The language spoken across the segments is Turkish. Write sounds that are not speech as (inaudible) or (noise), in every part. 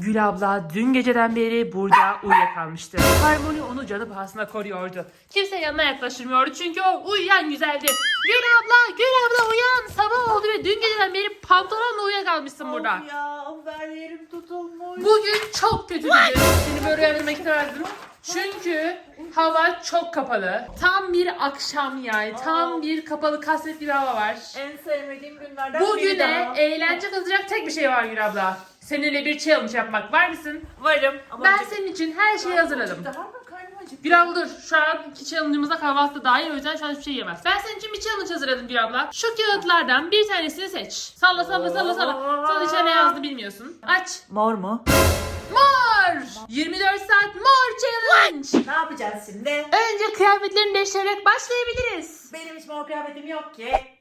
Gül abla dün geceden beri burada uyuyakalmıştı. Harmony onu canı pahasına koruyordu. Kimse yanına yaklaştırmıyordu çünkü o uyuyan güzeldi. Gül abla, Gül abla uyan. Sabah oldu ve dün geceden beri pantolonla uyuyakalmışsın burada. Of ya her yerim tutulmuş. Bugün çok kötü bir gün. Seni böyle uyandırmak istemezdim. Çünkü hava çok kapalı. Tam bir akşam yani. Tam bir kapalı kasvetli bir hava var. En sevmediğim günlerden biri Bugüne daha. eğlence katacak tek bir şey var Gül abla. Seninle bir challenge yapmak. Var mısın? Varım. Ama Ben önce- senin için her şeyi hazırladım. Daha mı karnım acıktı? Gül abla dur. Şu anki challenge'ımıza kahvaltı dahil o yüzden şu an hiçbir şey yemez. Ben senin için bir challenge hazırladım Gül abla. Şu kağıtlardan bir tanesini seç. Salla salla salla salla. Sana içine ne yazdı bilmiyorsun. Aç. Mor mu? Mor! 24 saat mor challenge. Ne yapacağız şimdi? Önce kıyafetlerini değiştirerek başlayabiliriz. Benim hiç mor kıyafetim yok ki.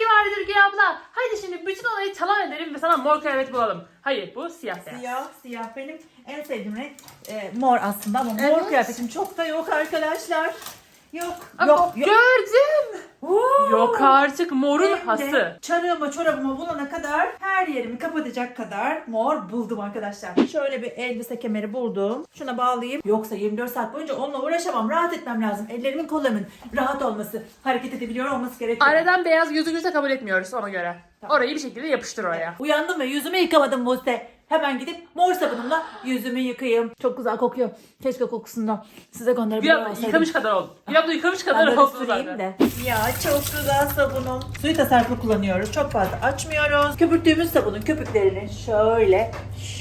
Belki vardır Gül abla. Haydi şimdi bütün olayı talan edelim ve sana mor kıyafet bulalım. Hayır bu siyah beyaz. Siyah, siyah benim en sevdiğim renk. Ee, mor aslında ama mor Evet. kıyafetim çok da yok arkadaşlar. Yok. Aa, yok. yok. Gördüm. Oo. Yok artık morun Hem hası. Çarığımı çorabımı bulana kadar her yerimi kapatacak kadar mor buldum arkadaşlar. Şöyle bir elbise kemeri buldum. Şuna bağlayayım. Yoksa 24 saat boyunca onunla uğraşamam. Rahat etmem lazım. Ellerimin kollarımın rahat olması, hareket edebiliyor olması gerekiyor. Aradan beyaz gözükürse kabul etmiyoruz ona göre. Orayı bir şekilde yapıştır oraya. Uyandım ve yüzümü yıkamadım Buse. Hemen gidip mor sabunumla yüzümü yıkayayım. Çok güzel kokuyor. Keşke kokusunu size Bir abla olsaydım. yıkamış kadar oldu. Bir abla yıkamış kadar Ben de oldu süreyim zaten. de. Ya çok güzel sabunum. Suyu tasarruflu kullanıyoruz. Çok fazla açmıyoruz. Köpürttüğümüz sabunun köpüklerini şöyle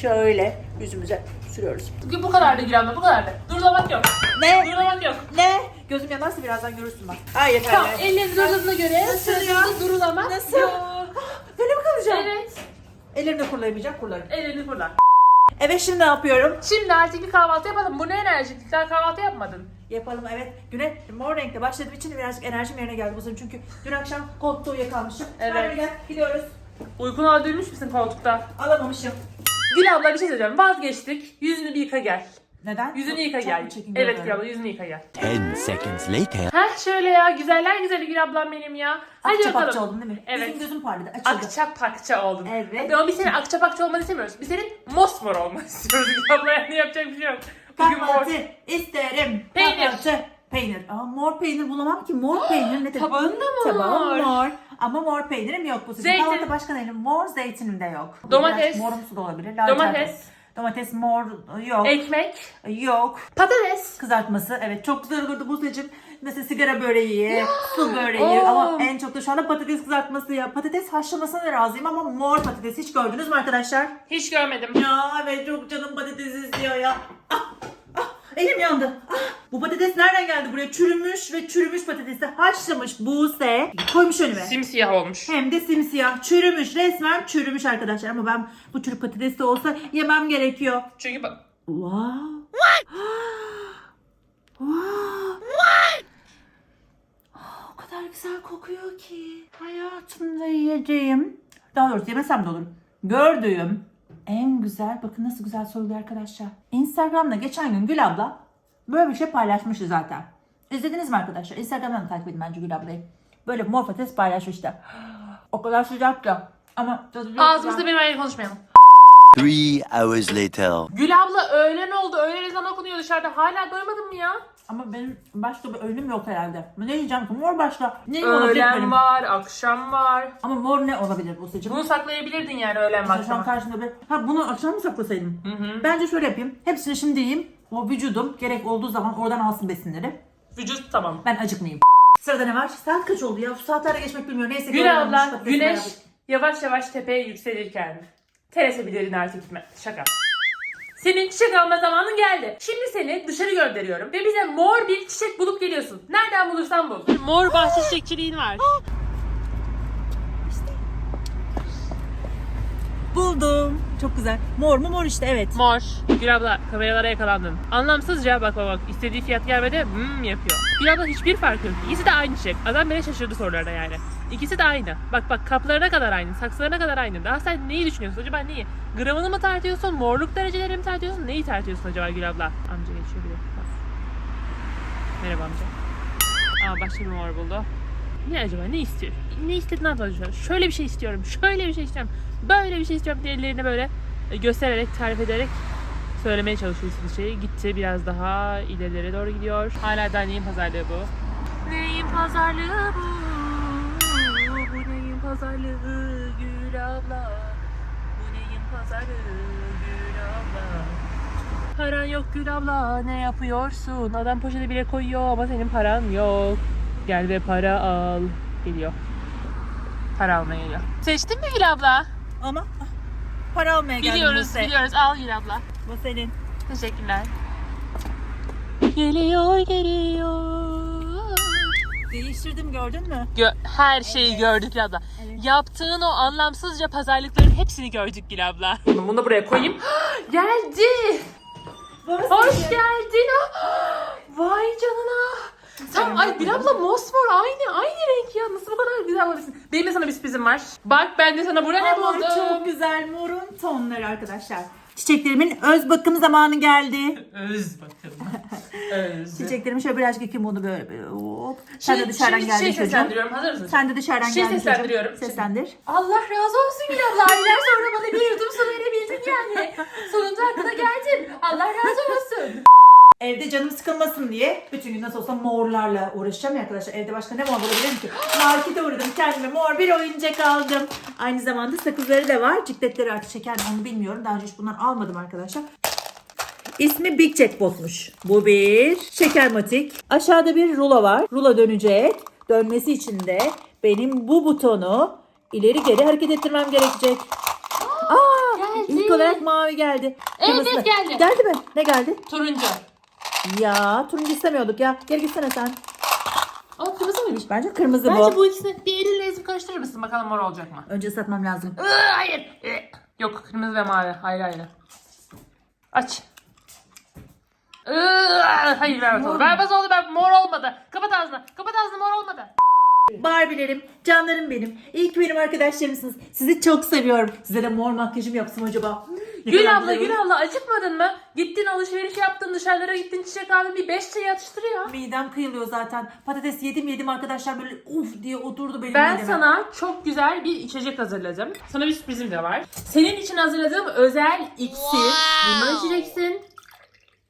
şöyle yüzümüze sürüyoruz. Bugün bu kadardı Gül abla bu kadardı. Durulamak yok. Ne? Durulamak yok. Ne? Gözüm yanarsa birazdan görürsün bak. Hayır Tamam hayır. ellerini durduğuna göre Nasıl ya? sırasında durulamak Nasıl? yok. Böyle mi kalacağım? Evet. Ellerimde kurulayamayacak kurlarım. Ellerini fırla. Evet şimdi ne yapıyorum? Şimdi artık bir kahvaltı yapalım. Bu ne enerjik? Sen kahvaltı yapmadın. Yapalım evet. Güne mor renkte başladığım için birazcık enerjim yerine geldi bu sefer. Çünkü dün akşam koltukta uyuyakalmışım. Evet. Hadi gel gidiyoruz. Uykunu öldürmüş müsün koltukta? Alamamışım. Gül abla bir şey söyleyeceğim. Vazgeçtik. Yüzünü bir yıka gel. Neden? Yüzünü yıka Çok gel. mu çekingen Evet? Gül abla yüzünü yıka gel. 10 seconds later. Heh şöyle ya güzeller güzeli Gül ablam benim ya. Hadi Akça bakalım. pakça oldun değil mi? Evet. Gözüm gözüm parladı. Açıldı. Akça pakça oldun. Evet. Ama biz senin akça pakça olmanı istemiyoruz. Biz senin mosmor olmanı istiyoruz Gül abla yani yapacak bir şey yok. Bugün mor. Kahvaltı isterim. Peynir. Kahvaltı. Peynir. Aa, mor peynir bulamam ki. Mor (gasps) peynir nedir? Tabağın da mor. Tabağım mor. Ama mor peynirim yok bu sefer. Zeytin. Kahvaltı başka neyim? Mor zeytinim de yok. Domates. Biraz Morumsu da olabilir. lacivert Domates. Domates mor yok. Ekmek. Yok. Patates. Kızartması evet çok güzel olurdu Buse'cim. Mesela sigara böreği, su böreği Oo. ama en çok da şu anda patates kızartması ya. Patates haşlamasına da razıyım ama mor patates hiç gördünüz mü arkadaşlar? Hiç görmedim. Ya evet çok canım patates istiyor ya. Ah, elim yandı. Ah, bu patates nereden geldi buraya? Çürümüş ve çürümüş patatesi haşlamış Buse. Koymuş önüme. Simsiyah olmuş. Hem de simsiyah. Çürümüş. Resmen çürümüş arkadaşlar. Ama ben bu çürük patates de olsa yemem gerekiyor. Çünkü bak Wow. What? (gasps) wow. What? o kadar güzel kokuyor ki. Hayatımda yiyeceğim. Daha doğrusu yemesem de olur. Gördüğüm en güzel, bakın nasıl güzel soyuluyor arkadaşlar. Instagram'da geçen gün Gül abla böyle bir şey paylaşmıştı zaten. İzlediniz mi arkadaşlar? Instagram'dan da takip edin bence Gül ablayı. Böyle mor patates paylaşmıştı. O kadar sıcak ki. Ama ağzımızda benim ayrı konuşmayalım. 3 hours later. Gül abla öğlen oldu. Öğlen ezanı okunuyor dışarıda. Hala doymadın mı ya? Ama benim başka bir öğünüm yok herhalde. Ne yiyeceğim ki? Mor başka. Ne olabilir Öğlen benim? var, akşam var. Ama mor ne olabilir bu seçim? Bunu saklayabilirdin yani öğlen Şu an akşam. karşımda bir... Ha bunu akşam mı saklasaydım? Hı hı. Bence şöyle yapayım. Hepsini şimdi yiyeyim. O vücudum gerek olduğu zaman oradan alsın besinleri. Vücut tamam. Ben acıkmayayım. Sırada ne var? Saat kaç oldu ya? Bu saatlerde geçmek bilmiyor. Neyse. Gül görelim. Şu abla güneş yavaş yavaş tepeye yükselirken teresebilirin artık gitme. Şaka. Senin çiçek alma zamanın geldi. Şimdi seni dışarı gönderiyorum ve bize mor bir çiçek bulup geliyorsun. Nereden bulursan bul. Mor bahçe çiçekçiliğin var. Buldum. Çok güzel. Mor mu mor işte evet. Mor. Gül abla kameralara yakalandın. Anlamsızca bak bak bak istediği fiyat gelmedi hmm yapıyor. Gül abla hiçbir fark yok. İkisi de aynı çiçek. Adam bile şaşırdı sorularda yani. İkisi de aynı. Bak bak kaplarına kadar aynı, saksılarına kadar aynı. Daha sen neyi düşünüyorsun acaba neyi? Gramını mı tartıyorsun, morluk dereceleri mi tartıyorsun, neyi tartıyorsun acaba Gül abla? Amca geçiyor bile. Bak. Merhaba amca. Aa başka bir mor buldu. Ne acaba ne istiyor? Ne istediğini anlatacağım. Şöyle bir şey istiyorum, şöyle bir şey istiyorum, böyle bir şey istiyorum diye ellerine böyle e, göstererek, tarif ederek söylemeye çalışıyor istediği şeyi. Gitti biraz daha ilerilere doğru gidiyor. Hala da neyin pazarlığı bu? Neyin pazarlığı bu? Pazarlığı Gül abla? Bu neyin pazarlığı Gül abla? Paran yok Gül abla ne yapıyorsun? Adam poşete bile koyuyor ama senin paran yok. Gel ve para al. Geliyor. Para almaya geliyor. Seçtin mi Gül abla? Ama para almaya geldim Biliyoruz, Buse. biliyoruz. Al Gül abla. Bu senin. Teşekkürler. Geliyor, geliyor. Değiştirdim gördün mü? Gö- her şeyi gördük Gül abla. Yaptığın o anlamsızca pazarlıkların hepsini gördük Gül abla. Bunu da buraya koyayım. (gasps) Geldi. Hoş geldin. (gasps) Vay canına. Sen ay bir abla mosmor aynı aynı renk ya. Nasıl bu kadar güzel olabilirsin? Benim de sana bir sürprizim var. Bak ben de sana burada ne buldum. çok güzel morun tonları arkadaşlar. Çiçeklerimin öz bakım zamanı geldi. Öz bakalım. (laughs) Öz. Çiçeklerimi şöyle birazcık yıkayayım onu böyle, böyle hop. Sen de Şimdi- dışarıdan şimdi geldin şey çocuğum. seslendiriyorum. Hazır mısın? Sen de dışarıdan Şey geldin seslendiriyorum. çocuğum. Seslendir. Allah razı olsun Gül abla. Aylar sonra bana bir yudum su verebildin yani. Sonunda hakkına geldim. Allah razı olsun. Evde canım sıkılmasın diye bütün gün nasıl olsa morlarla uğraşacağım ya arkadaşlar. Evde başka ne mor bulabilirim ki? (gasps) Markete uğradım kendime mor bir oyuncak aldım. Aynı zamanda sakızları da var. Cikletleri artık şeker mi onu bilmiyorum. Daha önce hiç bundan almadım arkadaşlar. İsmi Big Jackpot'muş. Bu bir şekermatik. Aşağıda bir rulo var. Rulo dönecek. Dönmesi için de benim bu butonu ileri geri hareket ettirmem gerekecek. (gasps) Aa, Geldi. ilk olarak mavi geldi. Evet, Kırmızı geldi. Geldi mi? Ne geldi? Turuncu. Ya turuncu istemiyorduk ya. Geri gitsene sen. Aa kırmızı mıymış? Bence kırmızı Bence bu. bu ikisini bir elinle ezip karıştırır mısın? Bakalım mor olacak mı? Önce ıslatmam lazım. Iı, hayır. Iı. Yok kırmızı ve mavi. Hayır hayır. Aç. Iı, hayır berbat oldu. Berbat oldu. Ben mor olmadı. Kapat ağzını. Kapat ağzını mor olmadı. Barbilerim, canlarım benim. İyi ki benim arkadaşlarımsınız. Sizi çok seviyorum. Size de mor makyajım yapsam acaba? Gül abla Gül abla acıkmadın mı? Gittin alışveriş yaptın dışarılara gittin çiçek aldın bir beş çay atıştırıyor. Midem kıyılıyor zaten. Patates yedim yedim arkadaşlar böyle uf diye oturdu benim Ben mideme. sana çok güzel bir içecek hazırladım. Sana bir sürprizim de var. Senin için hazırladığım özel iksir. Bundan içeceksin.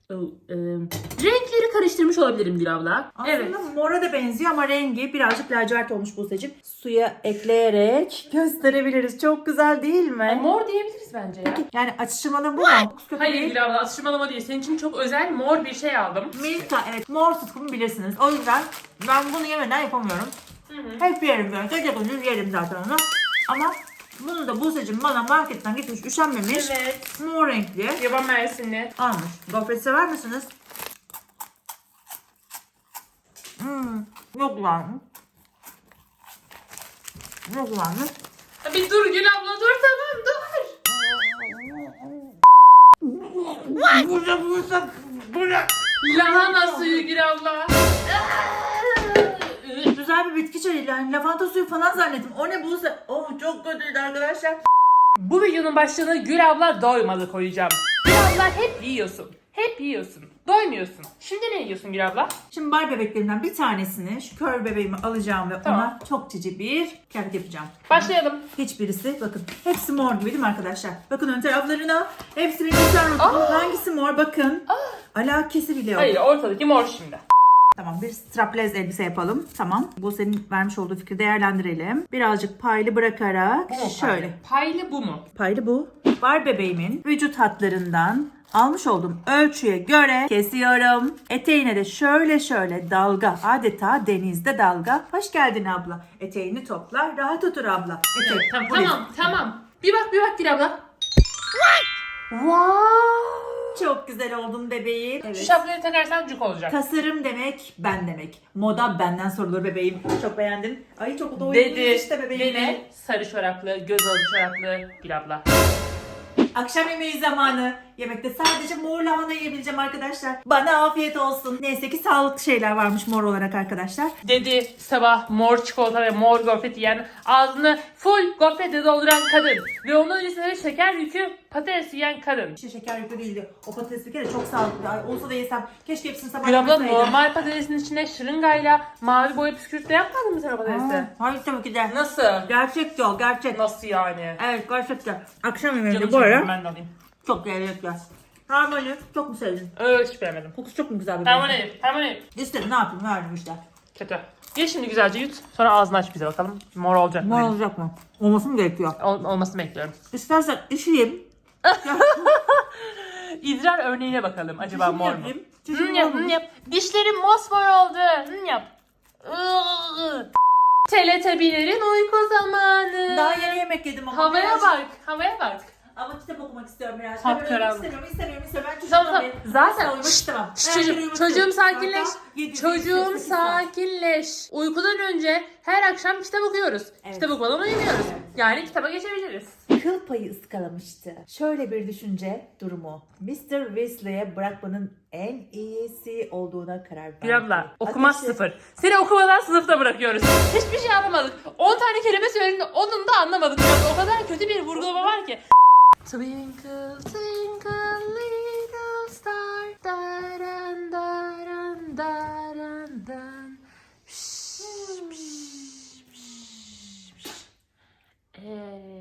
Im, renkleri karıştırmış olabilirim Gül abla. Aslında evet. mora da benziyor ama rengi birazcık lacivert olmuş Buse'cim. Suya ekleyerek gösterebiliriz. Çok güzel değil mi? Ay, mor diyebiliriz bence ya. Yani atıştırmalı bu mu? Hayır değil. Gül abla atıştırmalama değil. Senin için çok özel mor bir şey aldım. Milka evet mor tutkumu bilirsiniz. O yüzden ben bunu yemeden yapamıyorum. Hep yerim böyle. Tek gündüz yerim zaten onu. Ama bunu da Buse'cim bana marketten gitmiş üşenmemiş. Evet. Mor renkli Yaban mersinli. almış. Gofret sever misiniz? Hmm, çok güzelmiş. Çok güzelmiş. Bir dur Gül abla dur tamam dur. Burada burada burada. Lahana suyu Gül abla. Güzel bir bitki çayı yani lavanta suyu falan zannettim. O ne Buse? Oh çok kötüydü arkadaşlar. Bu videonun başlığını Gül abla doymadı koyacağım. Gül abla hep yiyorsun. Hep yiyorsun. Doymuyorsun. Şimdi ne yiyorsun Gül abla? Şimdi bar bebeklerimden bir tanesini şu kör bebeğimi alacağım ve Tamam. ona çok cici bir kent yapacağım. Başlayalım. Hiçbirisi bakın hepsi mor gibi değil mi arkadaşlar? Bakın ön taraflarına hepsi bir rotu. Hangisi mor bakın. Alakası bile yok. Hayır ortadaki mor şimdi. Tamam bir straplez elbise yapalım. Tamam. Bu senin vermiş olduğu fikri değerlendirelim. Birazcık paylı bırakarak Bu mu şöyle. Paylı? Bu mu? Paylı bu. Bar bebeğimin vücut hatlarından almış olduğum ölçüye göre kesiyorum. Eteğine de şöyle şöyle dalga adeta denizde dalga. Hoş geldin abla. Eteğini topla rahat otur abla. Etek. Tamam buraya. tamam tamam. Bir bak bir bak Gül abla. Çok güzel oldun bebeğim. Şu Evet. şapkayı takarsan cuk olacak. Tasarım demek ben demek. Moda benden sorulur bebeğim. Çok beğendim. Ay çok da Dedi. işte bebeğim. Dedi. Sarı çoraplı, göz alı çoraplı Gül abla. Akşam yemeği zamanı. Yemekte sadece mor lahana yiyebileceğim arkadaşlar. Bana afiyet olsun. Neyse ki sağlıklı şeyler varmış mor olarak arkadaşlar. Dedi sabah mor çikolata ve mor gofret yiyen, ağzını full gofretle dolduran kadın. Ve onun de şeker yükü patates yiyen kadın. İşte şeker yüklü değildi. O patates bir kere çok sağlıklı. Ay, olsa da yesem. Keşke hepsini sabah Gül abla yemeseydim. normal patatesin içine şırıngayla mavi boya püskürtle yapmadın mı sen o patatesi? Aa, Hayır tabii ki de. Nasıl? Gerçekti o gerçek. Nasıl yani? Evet gerçekten. Akşam yemeğinde bu ara Tamam ben de alayım. Çok lezzetli. Harmoni çok mu sevdin? Öyle hiç beğenmedim. Kokusu çok mu güzel bir Harmoni, harmoni. İstedim ne yapayım verdim işte. Kötü. Ye şimdi güzelce yut. Sonra ağzını aç bize bakalım. Mor olacak mı? Mor olacak mı? Olması mı gerekiyor? Ol- olmasını bekliyorum. İstersen işeyim. (laughs) İdrar örneğine bakalım. Acaba Çişimi mor mu? yapayım. Çişimi yap, yapayım. hı yap. Dişlerim mosmor oldu. Hı yap. Iıı. Teletabilerin uyku zamanı. Daha yeni yemek yedim ama. Havaya biraz- bak, havaya bak. Ama kitap okumak istiyorum biraz. Hap karanlık. İstemiyorum, istemiyorum, istemiyorum. Ben Tamam, tamam. bir- Zaten- uyumak istemem. Şşş, Ben çocuğum, uyumak çocuğum istiyorum. sakinleş. Yedi, Çocuğum sekiz, sekiz saat. sakinleş. Uykudan önce her akşam kitap okuyoruz. Evet. Kitap okumadan uyumuyoruz. Yani kitaba geçebiliriz. Kıl payı ıskalamıştı. Şöyle bir düşünce durumu. Mr. Weasley'e bırakmanın en iyisi olduğuna karar verdi. Bir abla okumaz Ateşi- sıfır. Seni okumadan sınıfta bırakıyoruz. Hiçbir şey yapamadık. 10 tane kelime söyledin onun da anlamadık. O kadar kötü bir vurgulama var ki. Twinkle twinkle Yeah.